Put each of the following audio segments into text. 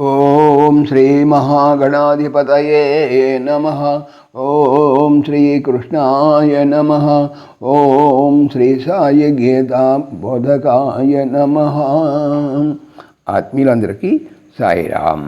ఓం శ్రీ మహాగణాధిపతయే నమ. ఓం శ్రీకృష్ణాయ నమ. ఓం శ్రీ సాయి గీతా బోధకాయ నమ. ఆత్మీయులందరికీ సాయిరామ్.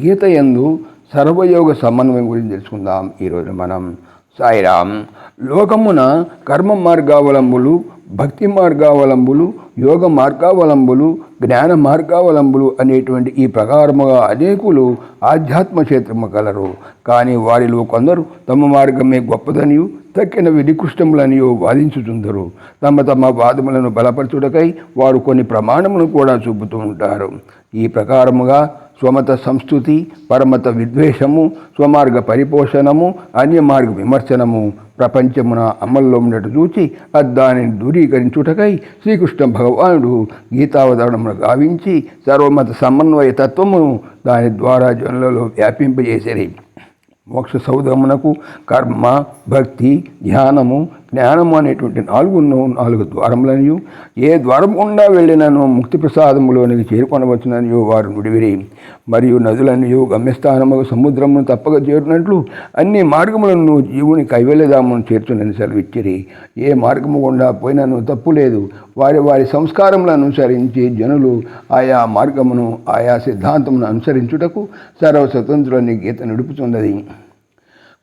గీత యందు సర్వయోగ సమన్వయం గురించి తెలుసుకుందాం. ఈరోజు మనం సాయిరామ్. లోకమున కర్మ మార్గావలంబులు భక్తి మార్గావలంబులు యోగ మార్గావలంబులు జ్ఞాన మార్గావలంబులు అనేటువంటి ఈ ప్రకారముగా అనేకులు ఆధ్యాత్మ క్షేత్రము కలరు కానీ వారిలో కొందరు తమ మార్గమే గొప్పదనియు తక్కినవి నికృష్టములనియో వాదించుతుందరు తమ తమ వాదములను బలపరచుటకై వారు కొన్ని ప్రమాణములను కూడా చూపుతూ ఉంటారు. ఈ ప్రకారముగా స్వమత సంస్కృతి పరమత విద్వేషము స్వమార్గ పరిపోషణము అన్యమార్గ విమర్శనము ప్రపంచమున అమల్లో ఉన్నట్టు చూచి దానిని దూరీకరించుటకై శ్రీకృష్ణ భగవానుడు గీతావతరణమును గావించి సర్వమత సమన్వయ తత్వమును దాని ద్వారా జనులలో వ్యాపింపజేసేది. మోక్ష సౌధమునకు కర్మ భక్తి ధ్యానము జ్ఞానము అనేటువంటి నాలుగు నాలుగు ద్వారములనియు. ఏ ద్వారం గుండా వెళ్ళినను ముక్తి ప్రసాదములోనికి చేరుకొనవచ్చుననియో వారు నుడివిరి. మరియు నదులనియు గమ్యస్థానము సముద్రమును తప్పక చేరినట్లు అన్ని మార్గములను జీవుని కైవల్యధామను చేర్చునని సెలవిచ్చిరి. ఏ మార్గము గుండా పోయినను తప్పు లేదు. వారి వారి సంస్కారములను అనుసరించి జనులు ఆయా మార్గమును ఆయా సిద్ధాంతమును అనుసరించుటకు సర్వ స్వతంత్రులని గీత నడుపుతున్నది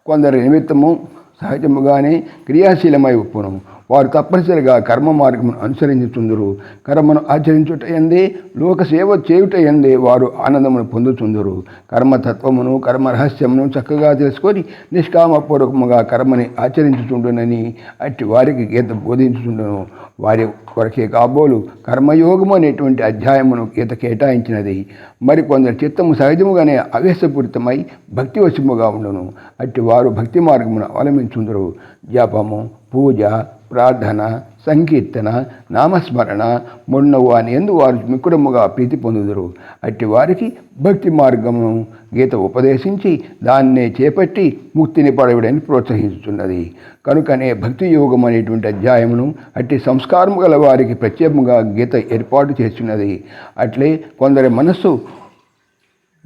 కొందరి నిమిత్తము సహజముగానే క్రియాశీలమై ఒప్పును వారు తప్పనిసరిగా కర్మ మార్గమును అనుసరించుతుందరు కర్మను ఆచరించుట ఎందే లోక సేవ చేయుట ఎందే వారు ఆనందమును పొందుతుందరు కర్మతత్వమును కర్మ రహస్యమును చక్కగా తెలుసుకొని నిష్కామపూర్వకముగా కర్మని ఆచరించుతుండునని అట్టి వారికి గీత బోధించుతుండను వారి కొరకే కాబోలు కర్మయోగము అనేటువంటి అధ్యాయమును గీత కేటాయించినది. మరికొందరు చిత్తము సహజముగానే ఆవేశపూరితమై భక్తి వశముగా ఉండను. అట్టి వారు భక్తి మార్గమును అవలంబించుందరు. జపము పూజ ప్రార్థన సంకీర్తన నామస్మరణ మొన్నవు అని ఎందు వారు మిక్కుడముగా ప్రీతి పొందుదురు. అట్టి వారికి భక్తి మార్గమును గీత ఉపదేశించి దాన్నే చేపట్టి ముక్తిని పడవిడని ప్రోత్సహిస్తున్నది కనుకనే భక్తి యోగం అనేటువంటి అధ్యాయమును అట్టి సంస్కారము గల వారికి ప్రత్యేకంగా గీత ఏర్పాటు చేస్తున్నది. అట్లే కొందరి మనస్సు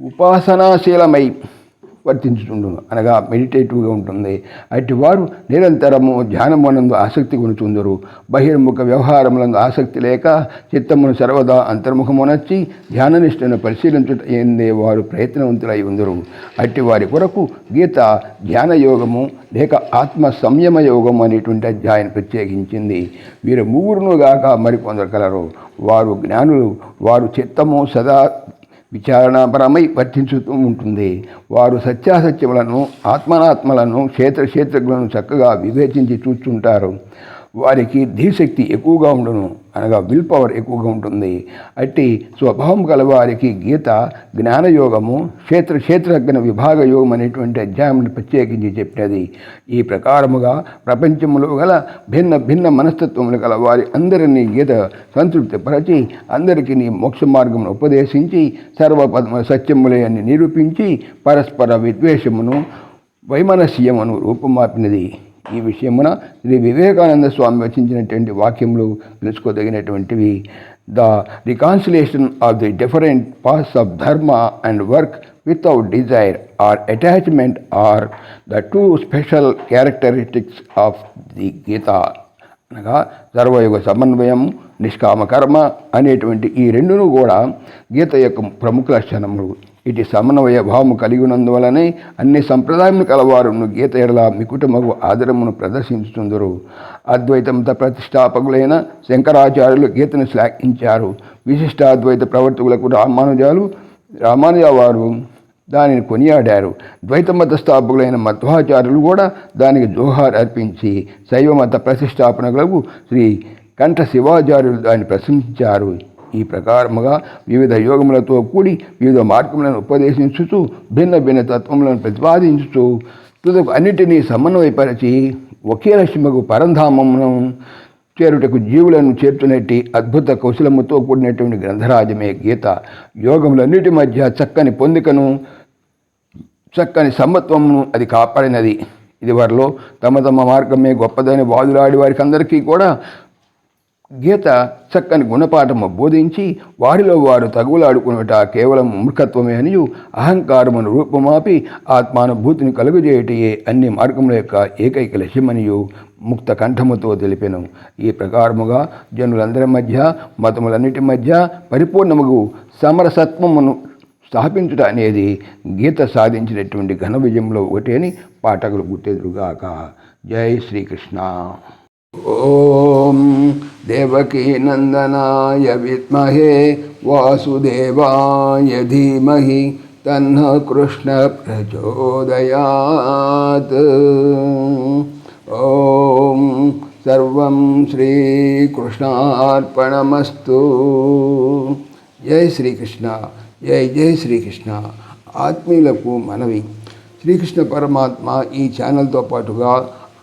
ఉపాసనాశీలమై వర్తించుతుండును. అనగా మెడిటేటివ్గా ఉంటుంది. అట్టి వారు నిరంతరము ధ్యానమునందు ఆసక్తి కొనుచుందరు బహిర్ముఖ వ్యవహారములందు ఆసక్తి లేక చిత్తమును సర్వదా అంతర్ముఖమునొచ్చి ధ్యాననిష్టను పరిశీలించుట ఏందే వారు ప్రయత్నవంతులై ఉందరు. అట్టి వారి కొరకు గీత ధ్యాన యోగము లేక ఆత్మ సంయమ యోగం అనేటువంటి అధ్యాయం ప్రత్యేకించింది. వీరు ముగ్గురును గాక మరికొందరు కలరు. వారు జ్ఞానులు. వారు చిత్తము సదా విచారణాపరమై వర్తించుతూ ఉంటుంది. వారు సత్యాసత్యములను ఆత్మనాత్మలను క్షేత్ర క్షేత్రజ్ఞులను చక్కగా వివేచించి చూస్తుంటారు వారికి ధీశక్తి ఎక్కువగా ఉండును అనగా విల్ పవర్ ఎక్కువగా ఉంటుంది. అట్టి స్వభావం గల వారికి గీత జ్ఞానయోగము క్షేత్ర క్షేత్రజ్ఞ విభాగ యోగం అనేటువంటి అధ్యాయం ప్రత్యేకించి చెప్పినది ఈ ప్రకారముగా ప్రపంచంలో గల భిన్న భిన్న మనస్తత్వములు గల వారి అందరినీ గీత సంతృప్తిపరచి అందరికీ నీ మోక్ష మార్గమును ఉపదేశించి సర్వపద్మ సత్యములే అని నిరూపించి పరస్పర విద్వేషమును వైమనస్యమును రూపమాపినది. ఈ విషయమున శ్రీ వివేకానంద స్వామి రచించినటువంటి వాక్యములు తెలుసుకోదగినటువంటివి. The reconciliation of the different parts of dharma and work without desire or attachment or the two special characteristics of the Gita అనగా సర్వయుగ సమన్వయం నిష్కామ కర్మ అనేటువంటి ఈ రెండును కూడా గీత యొక్క ప్రముఖ లక్షణములు. ఇటు సమన్వయ భావము కలిగి ఉన్నందువలనే అన్ని సంప్రదాయములు కలవారును గీత ఎడల మికుటమగు ఆదరమును ప్రదర్శించుతుందరు అద్వైతమత ప్రతిష్టాపకులైన శంకరాచార్యులు గీతను శ్లాఘించారు. విశిష్ట అద్వైత ప్రవర్తకులకు రామానుజాలు రామానుజ వారు దానిని కొనియాడారు. ద్వైతమత స్థాపకులైన మధ్వాచార్యులు కూడా దానికి జోహార్ అర్పించి శైవమత ప్రతిష్టాపనకులకు శ్రీ కంఠ శివాచార్యులు దాన్ని ప్రశంసించారు. ఈ ప్రకారముగా వివిధ యోగములతో కూడి వివిధ మార్గములను ఉపదేశించుతూ భిన్న భిన్న తత్వములను ప్రతిపాదించుతూ తుదకు అన్నిటినీ సమన్వయపరచి ఒకే లక్ష్యముకు పరంధామమును చేరుటకు జీవులను చేర్చునట్టి అద్భుత కౌశలముతో కూడినటువంటి గ్రంథరాజమే గీత. యోగములన్నిటి మధ్య చక్కని పొందికను చక్కని సమత్వమును అది కాపాడినది. ఇది వారిలో తమ తమ మార్గమే గొప్పదని వాదులాడి వారికి అందరికీ కూడా గీత చక్కని గుణపాఠము బోధించి వారిలో వారు తగులాడుకునుట కేవలం మూర్ఖత్వమే అనియు అహంకారమును రూపమాపి ఆత్మానుభూతిని కలుగజేయటయే అన్ని మార్గముల యొక్క ఏకైక లక్ష్యమనియు ముక్త కంఠముతో తెలిపెను. ఈ ప్రకారముగా జనులందరి మధ్య మతములన్నిటి మధ్య పరిపూర్ణముగు సమరసత్వమును స్థాపించుట అనేది గీత సాధించినటువంటి ఘన విజయంలో ఒకటి అని పాఠకులు గుర్తెదురుగాక. జై శ్రీకృష్ణ. ఓం దేవకీ నందనాయ విద్మహే వాసుదేవాయ ధీమహి తన్న కృష్ణ ప్రచోదయాత్ ఓం సర్వం శ్రీకృష్ణార్పణమస్తు జై శ్రీకృష్ణ జై జై శ్రీకృష్ణ ఆత్మీయులకు మనవి శ్రీకృష్ణ పరమాత్మ ఈ ఛానల్తో పాటుగా